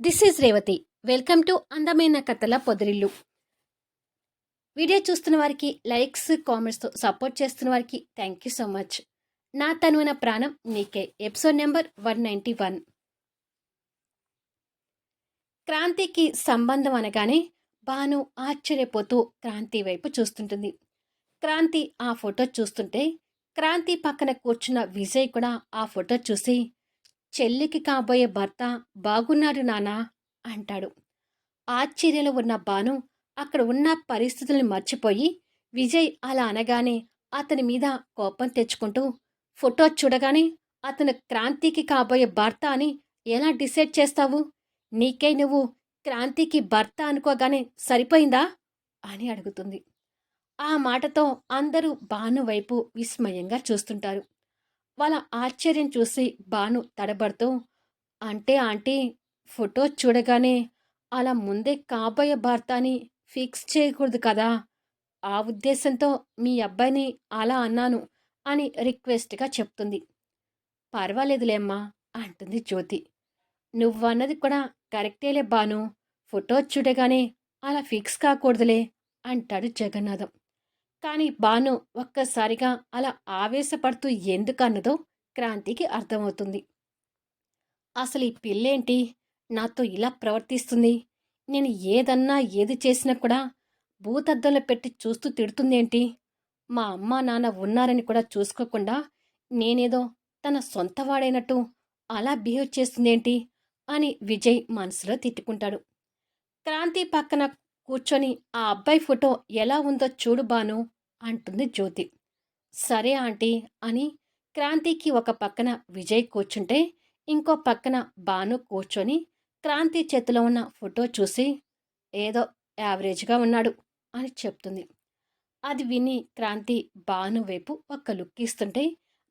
This is Revathi welcome to అందమైన కథల పొదిరిల్లు video చూస్తున్న వారికి లైక్స్ కామెంట్స్తో సపోర్ట్ చేస్తున్న వారికి థ్యాంక్ యూ సో మచ్ నా తనువైన ప్రాణం నీకే episode number one ninety one క్రాంతికి సంబంధం అనగానే భాను ఆశ్చర్యపోతూ క్రాంతి వైపు చూస్తుంటుంది. క్రాంతి ఆ ఫోటో చూస్తుంటే క్రాంతి పక్కన కూర్చున్న విజయ్ కూడా ఆ ఫోటో చూసి చెల్లికి కాబోయే భర్త బాగున్నాడు నానా అంటాడు. ఆశ్చర్యంలో ఉన్న బాను అక్కడ ఉన్న పరిస్థితుల్ని మర్చిపోయి విజయ్ అలా అనగానే అతని మీద కోపం తెచ్చుకుంటూ ఫోటో చూడగానే అతను క్రాంతికి కాబోయే భర్త అని ఎలా డిసైడ్ చేస్తావు? నీకే నువ్వు క్రాంతికి భర్త అనుకోగానే సరిపోయిందా? అని అడుగుతుంది. ఆ మాటతో అందరూ బాను వైపు విస్మయంగా చూస్తుంటారు. వాళ్ళ ఆశ్చర్యం చూసి బాను తడబడుతూ అంటే ఆంటీ ఫోటో చూడగానే అలా ముందే కాబోయే భర్త అని ఫిక్స్ చేయకూడదు కదా. ఆ ఉద్దేశంతో మీ అబ్బాయిని అలా అన్నాను అని రిక్వెస్ట్గా చెప్తుంది. పర్వాలేదులేమ్మా అంటుంది జ్యోతి. నువ్వన్నది కూడా కరెక్టేలే బాను ఫోటో చూడగానే అలా ఫిక్స్ కాకూడదులే అంటాడు జగన్నాథం. కానీ బాను ఒక్కసారిగా అలా ఆవేశపడుతూ ఎందుకన్నదో క్రాంతికి అర్థమవుతుంది. అసలు ఈ పిల్లేంటి నాతో ఇలా ప్రవర్తిస్తుంది. నేను ఏదన్నా ఏది చేసినా కూడా భూతద్దంలో పెట్టి చూస్తూ తిడుతుందేంటి? మా అమ్మ నాన్న ఉన్నారని కూడా చూసుకోకుండా నేనేదో తన సొంతవాడైనట్టు అలా బిహేవ్ చేస్తుందేంటి? అని విజయ్ మనసులో తిట్టుకుంటాడు. క్రాంతి పక్కన కూర్చొని ఆ అబ్బాయి ఫోటో ఎలా ఉందో చూడు బాను అంటుంది జ్యోతి. సరే ఆంటీ అని క్రాంతికి ఒక పక్కన విజయ్ కూర్చుంటే ఇంకో పక్కన బాను కూర్చొని క్రాంతి చేతిలో ఉన్న ఫోటో చూసి ఏదో యావరేజ్గా ఉన్నాడు అని చెప్తుంది. అది విని క్రాంతి బాను వైపు ఒక్క లుక్ ఇస్తుంటే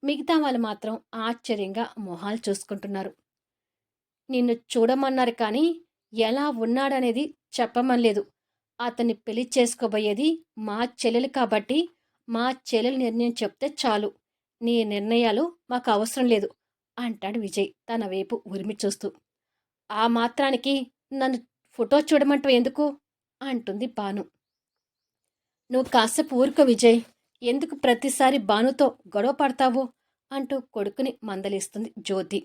మిగతా వాళ్ళు మాత్రం ఆశ్చర్యంగా మొహాలు చూసుకుంటున్నారు. నిన్ను చూడమన్నారు కానీ ఎలా ఉన్నాడనేది చెప్పమనలేదు. అతన్ని పెళ్ళి చేసుకోబోయేది మా చెల్లెలు కాబట్టి మా చెల్లెలు నిర్ణయం చెప్తే చాలు. నీ నిర్ణయాలు మాకు అవసరం లేదు అంటాడు విజయ్ తన వైపు ఉరిమి చూస్తూ. ఆ మాత్రానికి నన్ను ఫోటో చూడమంటావు ఎందుకు? అంటుంది బాను నువ్వు కాసేపు ఊరుకో విజయ్. ఎందుకు ప్రతిసారి బానుతో గొడవ పడతావు? అంటూ కొడుకుని మందలిస్తుంది జ్యోతి.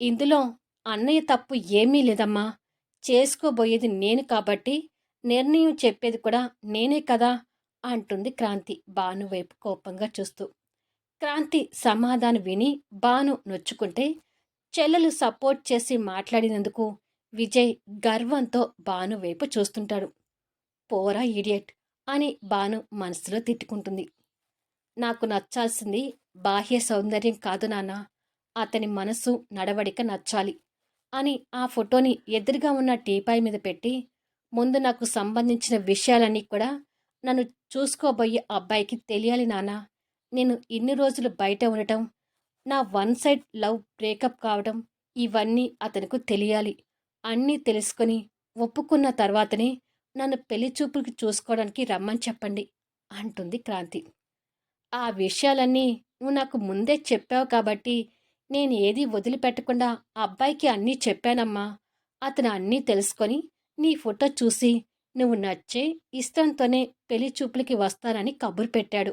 ఇందులో అన్నయ్య తప్పు ఏమీ లేదమ్మా. చేసుకోబోయేది నేను కాబట్టి నిర్ణయం చెప్పేది కూడా నేనే కదా అంటుంది క్రాంతి బాను వైపు కోపంగా చూస్తూ. క్రాంతి సమాధానం విని బాను నొచ్చుకుంటే చెల్లెలు సపోర్ట్ చేసి మాట్లాడినందుకు విజయ్ గర్వంతో బాను వైపు చూస్తుంటాడు. పోరా ఇడియట్ అని బాను మనసులో తిట్టుకుంటుంది. నాకు నచ్చాల్సింది బాహ్య సౌందర్యం కాదు నాన్న అతని మనసు నడవడిక నచ్చాలి. అని ఆ ఫోటోని ఎదురుగా ఉన్న టీపాయ్ మీద పెట్టి ముందు నాకు సంబంధించిన విషయాలన్నీ కూడా నన్ను చూసుకోబోయే అబ్బాయికి తెలియాలి నాన్న. నేను ఇన్ని రోజులు బయట ఉండటం నా వన్ సైడ్ లవ్ బ్రేకప్ కావడం ఇవన్నీ అతనికి తెలియాలి. అన్నీ తెలుసుకొని ఒప్పుకున్న తర్వాతనే నన్ను పెళ్ళి చూపులకి చూసుకోవడానికి రమ్మని చెప్పండి అంటుంది క్రాంతి. ఆ విషయాలన్నీ నువ్వు నాకు ముందే చెప్పావు కాబట్టి నేను ఏది వదిలిపెట్టకుండా అబ్బాయికి అన్నీ చెప్పానమ్మా. అతను అన్నీ తెలుసుకొని నీ ఫోటో చూసి నువ్వు నచ్చే ఇష్టంతోనే పెళ్ళి చూపులకి వస్తానని కబురు పెట్టాడు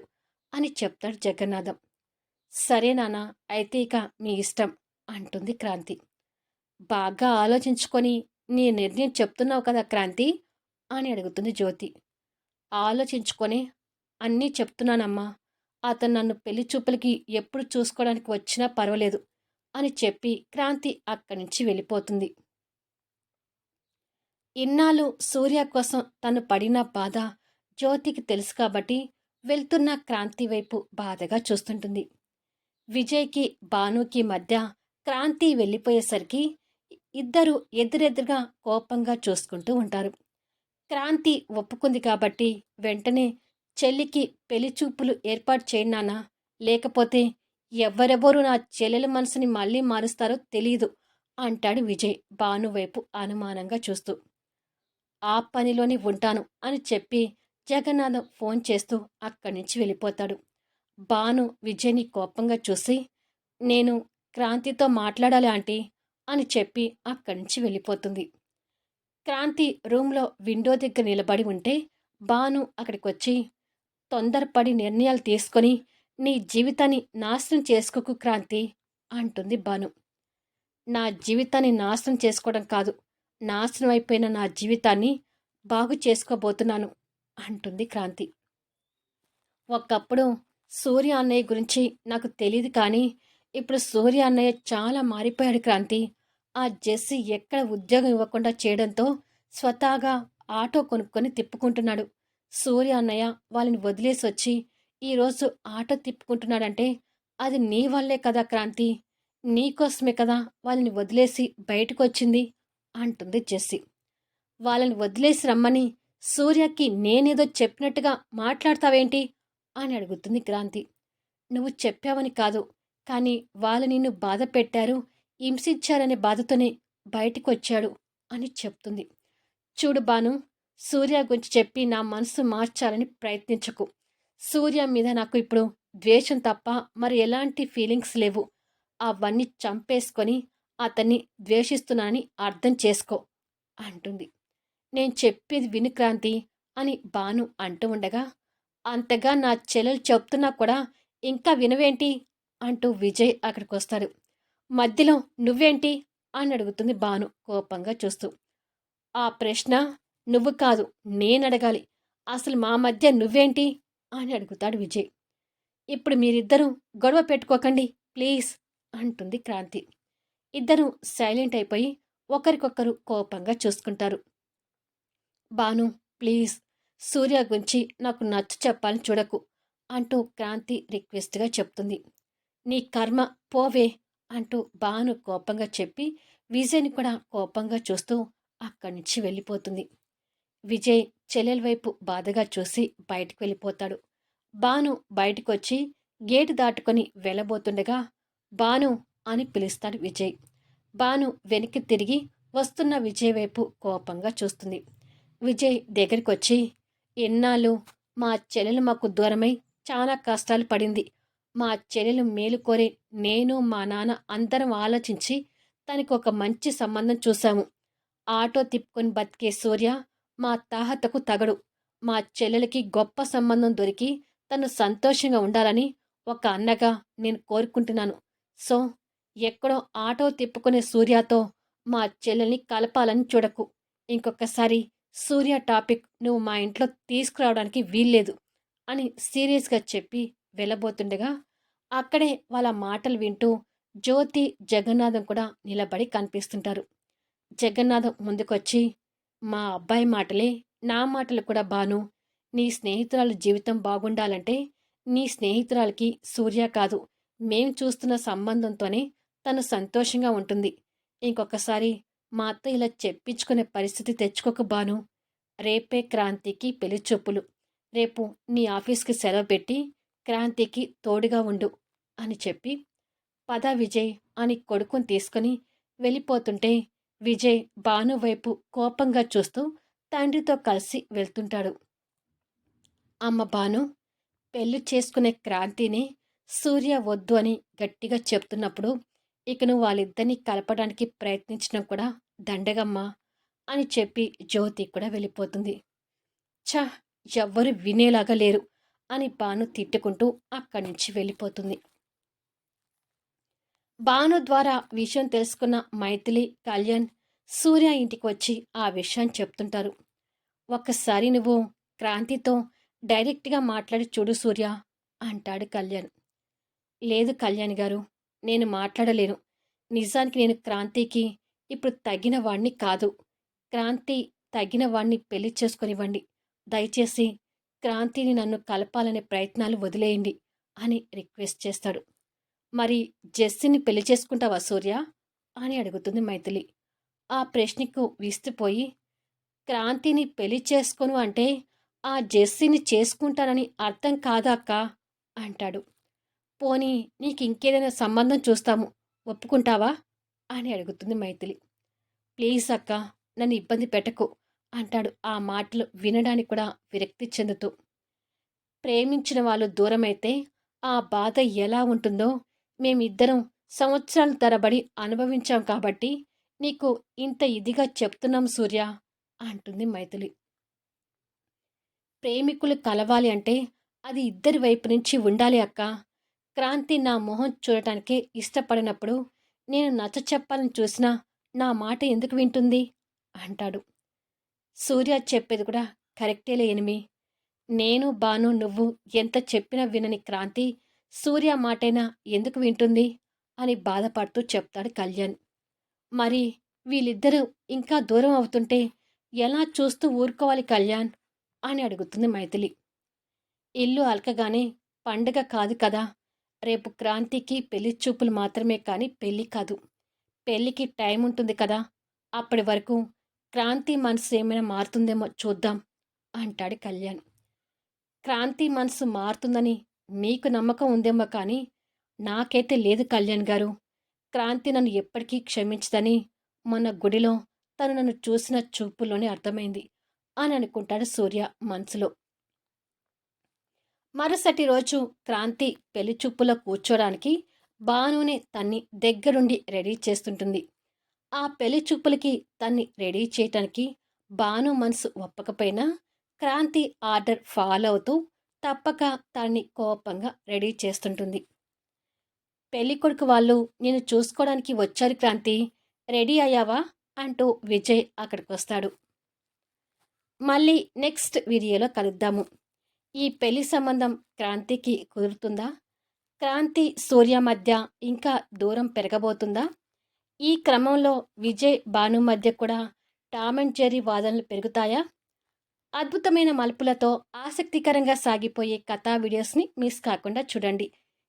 అని చెప్తాడు జగన్నాథం. సరే నాన్న అయితే ఇక మీ ఇష్టం అంటుంది క్రాంతి. బాగా ఆలోచించుకొని నీ నిర్ణయం చెప్తున్నావు కదా క్రాంతి అని అడుగుతుంది జ్యోతి. ఆలోచించుకొని అన్నీ చెప్తున్నానమ్మా. అతను నన్ను పెళ్ళి చూపులకి ఎప్పుడు చూసుకోవడానికి వచ్చినా పర్వాలేదు అని చెప్పి క్రాంతి అక్కడి నుంచి వెళ్ళిపోతుంది. ఇన్నాళ్ళు సూర్య కోసం తను పడిన బాధ జ్యోతికి తెలుసు కాబట్టి వెళ్తున్న క్రాంతి వైపు బాధగా చూస్తుంటుంది. విజయ్కి భానుకి మధ్య క్రాంతి వెళ్ళిపోయేసరికి ఇద్దరు ఎదురెదురుగా కోపంగా చూసుకుంటూ ఉంటారు. క్రాంతి ఒప్పుకుంది కాబట్టి వెంటనే చెల్లికి పెళ్ళి చూపులు ఏర్పాటు చేయనానా లేకపోతే ఎవరెవరు నా చెల్లెల మనసుని మళ్ళీ మారుస్తారో తెలియదు అంటాడు విజయ్ భాను వైపు అనుమానంగా చూస్తూ. ఆ పనిలోనే ఉంటాను అని చెప్పి జగన్నాథం ఫోన్ చేస్తూ అక్కడి నుంచి వెళ్ళిపోతాడు. భాను విజయ్ని కోపంగా చూసి నేను క్రాంతితో మాట్లాడాలి ఆంటీ అని చెప్పి అక్కడి నుంచి వెళ్ళిపోతుంది. క్రాంతి రూమ్లో విండో దగ్గర నిలబడి ఉంటే భాను అక్కడికి వచ్చి తొందరపడి నిర్ణయాలు తీసుకొని నీ జీవితాన్ని నాశనం చేసుకోకు క్రాంతి అంటుంది బను నా జీవితాన్ని నాశనం చేసుకోవడం కాదు నాశనం అయిపోయిన నా జీవితాన్ని బాగు చేసుకోబోతున్నాను అంటుంది క్రాంతి. ఒకప్పుడు సూర్య అన్నయ్య గురించి నాకు తెలియదు కానీ ఇప్పుడు సూర్య అన్నయ్య చాలా మారిపోయాడు క్రాంతి. ఆ జెస్సీ ఎక్కడ ఉద్యోగం ఇవ్వకుండా చేయడంతో స్వతహాగా ఆటో కొనుక్కొని తిప్పుకుంటున్నాడు. సూర్య అన్నయ్య వాళ్ళని వదిలేసి వచ్చి ఈరోజు ఆటో తిప్పుకుంటున్నాడంటే అది నీ వల్లే కదా క్రాంతి. నీకోసమే కదా వాళ్ళని వదిలేసి బయటకు వచ్చింది అంటుంది జెస్సీ. వాళ్ళని వదిలేసి రమ్మని సూర్యకి నేనేదో చెప్పినట్టుగా మాట్లాడతావేంటి అని అడుగుతుంది క్రాంతి. నువ్వు చెప్పావని కాదు కానీ వాళ్ళు నిన్ను బాధ పెట్టారు హింసించారనే బాధతోనే బయటకు వచ్చాడు అని చెప్తుంది. చూడు బాను సూర్య గురించి చెప్పి నా మనసు మార్చాలని ప్రయత్నించకు. సూర్య మీద నాకు ఇప్పుడు ద్వేషం తప్ప మరి ఎలాంటి ఫీలింగ్స్ లేవు. అవన్నీ చంపేసుకొని అతన్ని ద్వేషిస్తున్నానని అర్థం చేసుకో అంటుంది. నేను చెప్పేది వినుక్రాంతి అని బాను అంటూ ఉండగా అంతగా నా చెల్లెలు చెప్తున్నా కూడా ఇంకా వినవేంటి అంటూ విజయ్ అక్కడికి వస్తాడు మధ్యలో నువ్వేంటి అని అడుగుతుంది బాను కోపంగా చూస్తూ. ఆ ప్రశ్న నువ్వు కాదు నేను అడగాలి అసలు మా మధ్య నువ్వేంటి? అని అడుగుతాడు విజయ్. ఇప్పుడు మీరిద్దరూ గొడవ పెట్టుకోకండి ప్లీజ్ అంటుంది క్రాంతి. ఇద్దరూ సైలెంట్ అయిపోయి ఒకరికొకరు కోపంగా చూసుకుంటారు. బాను ప్లీజ్ సూర్య గురించి నాకు నచ్చ చెప్పాలని చూడకు అంటూ క్రాంతి రిక్వెస్ట్గా చెప్తుంది. నీ కర్మ పోవే అంటూ బాను కోపంగా చెప్పి విజయ్ని కూడా కోపంగా చూస్తూ అక్కడి నుంచి వెళ్ళిపోతుంది. విజయ్ చెల్లెల వైపు బాధగా చూసి బయటకు వెళ్ళిపోతాడు. బాను బయటకొచ్చి గేటు దాటుకొని వెళ్ళబోతుండగా బాను అని పిలుస్తాడు విజయ్. బాను వెనక్కి తిరిగి వస్తున్న విజయ్ వైపు కోపంగా చూస్తుంది. విజయ్ దగ్గరికి వచ్చి ఎన్నాళ్ళు? మా చెల్లెలు మాకు దూరమై చాలా కష్టాలు పడింది. మా చెల్లెలు మేలు కోరి నేను మా నాన్న అందరం ఆలోచించి తనకు ఒక మంచి సంబంధం చూశాము. ఆటో తిప్పుకొని బతికే సూర్య మా తాహతకు తగడు. మా చెల్లెలకి గొప్ప సంబంధం దొరికి తను సంతోషంగా ఉండాలని ఒక అన్నగా నేను కోరుకుంటున్నాను. సో ఎక్కడో ఆటో తిప్పుకునే సూర్యతో మా చెల్లెల్ని కలపాలని చూడకు. ఇంకొకసారి సూర్య టాపిక్ నువ్వు మా ఇంట్లో తీసుకురావడానికి వీల్లేదు అని సీరియస్గా చెప్పి వెళ్ళబోతుండగా అక్కడే వాళ్ళ మాటలు వింటూ జ్యోతి జగన్నాథం కూడా నిలబడి కనిపిస్తుంటారు. జగన్నాథం ముందుకొచ్చి మా అబ్బాయి మాటలే నా మాటలు కూడా బాను. నీ స్నేహితురాల జీవితం బాగుండాలంటే నీ స్నేహితురాలకి సూర్య కాదు. మేం చూస్తున్న సంబంధంతోనే తను సంతోషంగా ఉంటుంది. ఇంకొకసారి మా అత్త ఇలా చెప్పించుకునే పరిస్థితి తెచ్చుకోక బాను. రేపే క్రాంతికి పెళ్ళి చూపులు. రేపు నీ ఆఫీస్కి సెలవు పెట్టి క్రాంతికి తోడుగా ఉండు అని చెప్పి పద విజయ్ అని కొడుకుని తీసుకుని వెళ్ళిపోతుంటే విజయ్ భాను వైపు కోపంగా చూస్తూ తండ్రితో కలిసి వెళ్తుంటాడు. అమ్మ భాను పెళ్ళి చేసుకునే క్రాంతిని సూర్య వద్దు అని గట్టిగా చెప్తున్నప్పుడు ఇక నువ్వు వాళ్ళిద్దరినీ కలపడానికి ప్రయత్నించడం కూడా దండగమ్మా అని చెప్పి జ్యోతి కూడా వెళ్ళిపోతుంది. ఛ ఎవ్వరు వినేలాగా లేరు అని బాను తిట్టుకుంటూ అక్కడి నుంచి వెళ్ళిపోతుంది. బాను ద్వారా విషయం తెలుసుకున్న మైథిలి కళ్యాణ్ సూర్య ఇంటికి వచ్చి ఆ విషయాన్ని చెప్తుంటారు. ఒక్కసారి నువ్వు క్రాంతితో డైరెక్ట్గా మాట్లాడి చూడు సూర్య అంటాడు కళ్యాణ్. లేదు కళ్యాణ్ గారు నేను మాట్లాడలేను. నిజానికి నేను క్రాంతికి ఇప్పుడు తగిన వాణ్ణి కాదు. క్రాంతి తగిన వాణ్ణి పెళ్ళి చేసుకునివ్వండి. దయచేసి క్రాంతిని నన్ను కలపాలనే ప్రయత్నాలు వదిలేయండి అని రిక్వెస్ట్ చేస్తాడు. మరి జెస్సిని పెళ్ళి చేసుకుంటావా సూర్య? అని అడుగుతుంది మైథిలి. ఆ ప్రశ్నకు విస్తుపోయి క్రాంతిని పెళ్ళి చేసుకోను అంటే ఆ జెస్సీని చేసుకుంటానని అర్థం కాదాక్క అంటాడు. పోనీ నీకు ఇంకేదైనా సంబంధం చూస్తాము ఒప్పుకుంటావా? అని అడుగుతుంది మైథిలి. ప్లీజ్ అక్క నన్ను ఇబ్బంది పెట్టకు అంటాడు ఆ మాటలు వినడానికి కూడా విరక్తి చెందుతూ. ప్రేమించిన వాళ్ళు దూరమైతే ఆ బాధ ఎలా ఉంటుందో మేమిద్దరం సంవత్సరాల తరబడి అనుభవించాం కాబట్టి నీకు ఇంత ఇదిగా చెప్తున్నాం సూర్య అంటుంది మైథిలి. ప్రేమికులు కలవాలి అంటే అది ఇద్దరి వైపు నుంచి ఉండాలి అక్క. క్రాంతి నా మొహం చూడటానికే ఇష్టపడినప్పుడు నేను నచ్చ చెప్పాలని చూసినా నా మాట ఎందుకు వింటుంది? అంటాడు. సూర్య చెప్పేది కూడా కరెక్టేలే ఎనిమి. నేను బాను నువ్వు ఎంత చెప్పినా వినని క్రాంతి సూర్య మాటైనా ఎందుకు వింటుంది? అని బాధపడుతూ చెప్తాడు కళ్యాణ్. మరి వీళ్ళిద్దరూ ఇంకా దూరం అవుతుంటే ఎలా చూస్తూ ఊరుకోవాలి కళ్యాణ్? అని అడుగుతుంది మైథిలి. ఇల్లు అలకగానే పండగ కాదు కదా. రేపు క్రాంతికి పెళ్ళి చూపులు మాత్రమే కానీ పెళ్ళి కాదు. పెళ్ళికి టైం ఉంటుంది కదా. అప్పటి వరకు క్రాంతి మనసు ఏమైనా మారుతుందేమో చూద్దాం అంటాడు కళ్యాణ్. క్రాంతి మనసు మారుతుందని మీకు నమ్మకం ఉందేమో కానీ నాకైతే లేదు కళ్యాణ్ గారు. క్రాంతి నన్ను ఎప్పటికీ క్షమించదని మన గుడిలో తను నన్ను చూసిన చూపులోనే అర్థమైంది అని అనుకుంటాడు సూర్య మనసులో. మరుసటి రోజు క్రాంతి పెళ్ళి చూపులో కూర్చోడానికి బానునే తన్ని దగ్గరుండి రెడీ చేస్తుంటుంది. ఆ పెళ్ళి చూపులకి తన్ని రెడీ చేయటానికి బాను మనసు ఒప్పకపోయినా క్రాంతి ఆర్డర్ ఫాలో అవుతూ తప్పక తన్ని కోపంగా రెడీ చేస్తుంటుంది. పెళ్ళి కొడుకు వాళ్ళు నేను చూసుకోవడానికి వచ్చారు క్రాంతి. రెడీ అయ్యావా? అంటూ విజయ్ అక్కడికి వస్తాడు మళ్ళీ నెక్స్ట్ వీడియోలో కలుద్దాము. ఈ పెళ్ళి సంబంధం క్రాంతికి కుదురుతుందా? క్రాంతి సూర్య మధ్య ఇంకా దూరం పెరగబోతుందా? ఈ క్రమంలో విజయ్ భాను మధ్య కూడా టామ్ అండ్ జెర్రీ వాదనలు పెరుగుతాయా? అద్భుతమైన మలుపులతో ఆసక్తికరంగా సాగిపోయే కథా వీడియోస్ని మిస్ కాకుండా చూడండి.